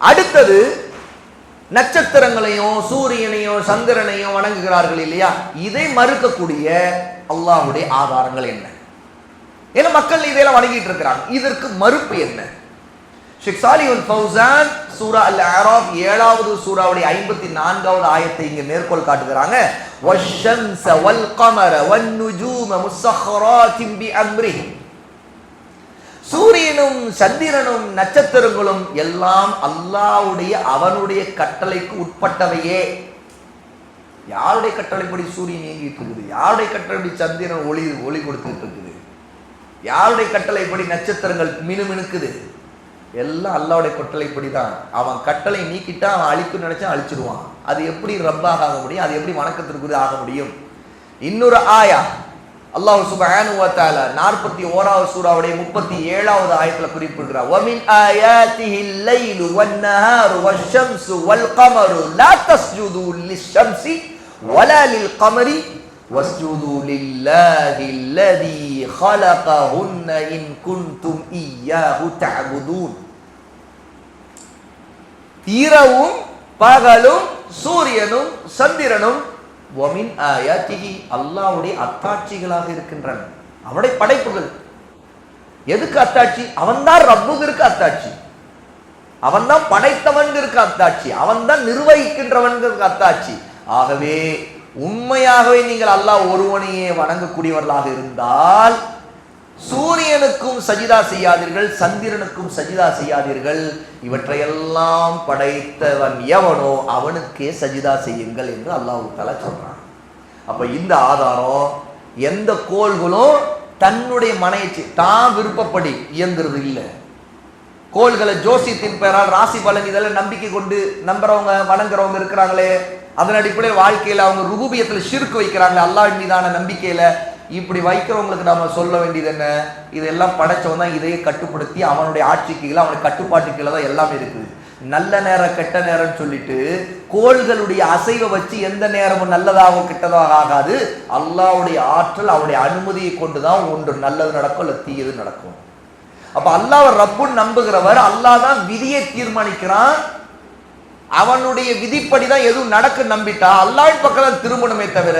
அடுத்தது நட்சத்திரங்களையும் சூரியனையும் சந்திரனையும் வணங்குகிறார்கள் இல்லையா? இதை மறுக்கக்கூடிய அல்லாஹுடைய ஆதாரங்கள் என்ன? ஏன்னா மக்கள் இதையெல்லாம் வணங்கிட்டு இருக்கிறாங்க. இதற்கு மறுப்பு என்ன? ஷேக் சாலிஹுல் ஃபௌசான் சூரா அல் ஆராப் ஏழாவது சூறாவுடைய ஐம்பத்தி நான்காவது ஆயத்தை இங்க மேற்கோள் காட்டுகிறாங்க. வஷன்ஸ வல் கமர வன் நுஜூம முஸ்ஸஹராத்தின் பி அம்ரிஹிம் சூரியனும் சந்திரனும் நட்சத்திரங்களும் எல்லாம் அல்லாவுடைய அவனுடைய கட்டளைக்கு உட்பட்டவையே. யாருடைய கட்டளைப்படி சூரியன் இயங்கிட்டு இருக்குது யாருடைய கட்டளைப்படி சந்திரன் ஒளி ஒளி கொடுத்துட்டு இருக்குது யாருடைய கட்டளைப்படி நட்சத்திரங்கள் மினுமினுக்குது? எல்லாம் அல்லாவுடைய கட்டளைப்படி தான் அவன் கட்டளை நீக்கிட்டா அவன் அழிக்கும் நினைச்சா அழிச்சிருவான் அது எப்படி ரப்பாக ஆக முடியும்? அது எப்படி வணக்கத்திற்கு ஆக முடியும்? இன்னொரு ஆயா அல்லாஹ் சுப்ஹானஹு வ தஆலா 41வது சூராவுடைய 37வது ஆயத்துல குறிப்பிடுகிறார் வமின் ஆயாத்திஹில் லைலு வன் நஹாரு வஷம்சு வல் கமரு லா தஸ்ஜுது லிஷம்சி வலா லில் கமரி வஸ்ஜுது லில்லாஹி அல்லதி خلقهن இன் குன்தும் இய்யாஹு தஅபுதூன் இரவும் பகலும் சூரியனும் சந்திரனும் ஒமின் அல்லாவுடைய அத்தாட்சிகளாக இருக்கின்றன. அவனுடைய படைப்புகள். எதுக்கு அத்தாட்சி? அவன்தான் ரப்புங்கிற்கு அத்தாட்சி. அவன்தான் படைத்தவன்கிற்கு அத்தாட்சி. அவன்தான் நிர்வகிக்கின்றவன்கிற்கு அத்தாட்சி. ஆகவே உண்மையாகவே நீங்கள் அல்லாஹ் ஒருவனையே வணங்கக்கூடியவர்களாக இருந்தால் சூரியனுக்கும் சஜிதா செய்யாதீர்கள் சந்திரனுக்கும் சஜிதா செய்யாதீர்கள். இவற்றையெல்லாம் படைத்தவன் எவனோ அவனுக்கே சஜிதா செய்யுங்கள் என்று அல்லாஹு தலா சொல்றான். அப்ப இந்த ஆதாரம் எந்த கோள்களும் தன்னுடைய மனைச்சி தான் விருப்பப்படி இயங்குறது இல்லை. கோள்களை ஜோசியத்தின் பெயரால் ராசி பலன் இதெல்லாம் நம்பிக்கை கொண்டு நம்புறவங்க வணங்குறவங்க இருக்கிறாங்களே அதன் அடிப்படையில் வாழ்க்கையில் அவங்க ரூபியத்தில் சிறுக்கு வைக்கிறாங்களே அல்லாஹ் மீதான நம்பிக்கையில இப்படி வைக்கிறவங்களுக்கு நாம சொல்ல வேண்டியது என்ன? இதெல்லாம் படைச்சவன் தான் இதையே கட்டுப்படுத்தி அவனுடைய ஆட்சிக்கு கீழே அவனுடைய கட்டுப்பாட்டு கீழே தான் எல்லாமே இருக்குது. நல்ல நேரம் கெட்ட நேரம்னு சொல்லிட்டு கோள்களுடைய அசைவை வச்சு எந்த நேரமும் நல்லதாக கெட்டதாக ஆகாது. அல்லாவுடைய ஆற்றல் அவனுடைய அனுமதியை கொண்டுதான் ஒன்று நல்லது நடக்கும் இல்லை தீயது நடக்கும். அப்ப அல்லாஹ் ரப்புன்னு நம்புகிறவர் அல்லாஹ் தான் விதியை தீர்மானிக்கிறான். அவனுடைய விதிப்படி தான் எதுவும் நடக்கு நம்பிட்டா அல்லாவின் பக்கம் தான் திரும்பணுமே தவிர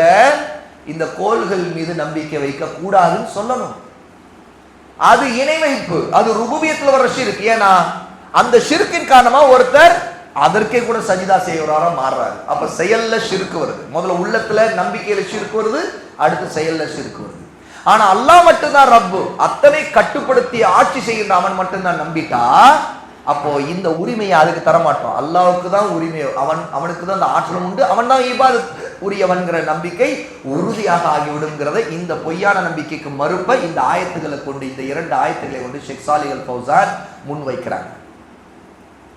இந்த கோள்கள் மீது நம்பிக்கை வைக்க கூடாதுன்னு சொல்லணும். அது இணை வைப்பு. அது ருபுபியத்துல வர ஷிர்க். ஏன்னா அந்த சிறுக்கின் காரணமா ஒருத்தர் அதற்கே கூட சஜிதா செய்யறாரா மாறுறாரு. அப்ப செயல்ல சிறுக்கு வருது. முதல்ல உள்ளத்துல நம்பிக்கையில சிறுக்கு வருது அடுத்து செயல்ல சிறுக்கு வருது. ஆனா அல்லாஹ் மட்டும்தான் ரப்பு. அத்தனை கட்டுப்படுத்தி ஆட்சி செய்கின்ற அவன் மட்டும்தான் நம்பிட்டா அப்போ இந்த உரிமையை அதுக்கு தரமாட்டோம் அல்லாவுக்கு தான் உரிமை. அவன் அவனுக்கு தான் அந்த ஆற்றலும் உண்டு. அவன் தான் இபாதத். உரியவன்கிற நம்பிக்கை உறுதியாக ஆகிவிடுங்கிறத இந்த பொய்யான நம்பிக்கைக்கு மறுப்ப இந்த ஆயத்துக்களை கொண்டு இந்த இரண்டு ஆயத்துக்களை கொண்டு ஷெக்ஸாலிகள் பௌசார் ஃபௌசான்